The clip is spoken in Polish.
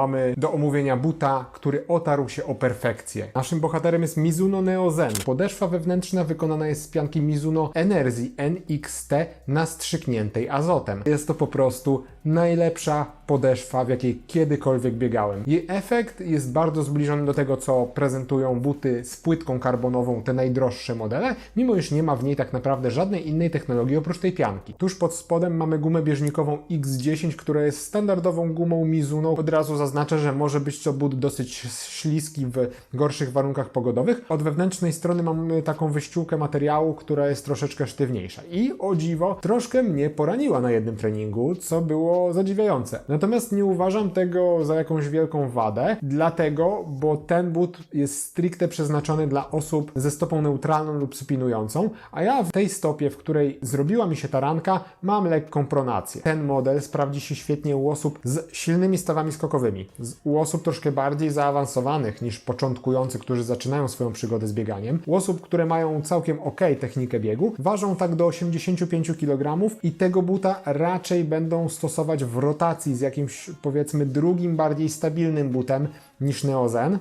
Mamy do omówienia buta, który otarł się o perfekcję. Naszym bohaterem jest Mizuno Neo Zen. Podeszwa wewnętrzna wykonana jest z pianki Mizuno Energy NXT nastrzykniętej azotem. Jest to po prostu najlepsza podeszwa, w jakiej kiedykolwiek biegałem. Jej efekt jest bardzo zbliżony do tego, co prezentują buty z płytką karbonową, te najdroższe modele, mimo iż nie ma w niej tak naprawdę żadnej innej technologii oprócz tej pianki. Tuż pod spodem mamy gumę bieżnikową X10, która jest standardową gumą Mizuno. Od razu zaznaczę, że może być to but dosyć śliski w gorszych warunkach pogodowych. Od wewnętrznej strony mamy taką wyściółkę materiału, która jest troszeczkę sztywniejsza. I o dziwo, troszkę mnie poraniła na jednym treningu, co było zadziwiające. Natomiast nie uważam tego za jakąś wielką wadę, dlatego, bo ten but jest stricte przeznaczony dla osób ze stopą neutralną lub supinującą, a ja w tej stopie, w której zrobiła mi się taranka, mam lekką pronację. Ten model sprawdzi się świetnie u osób z silnymi stawami skokowymi, u osób troszkę bardziej zaawansowanych niż początkujący, którzy zaczynają swoją przygodę z bieganiem, u osób, które mają całkiem ok technikę biegu, ważą tak do 85 kg i tego buta raczej będą stosować w rotacji z jakimś powiedzmy drugim, bardziej stabilnym butem niż Neozen.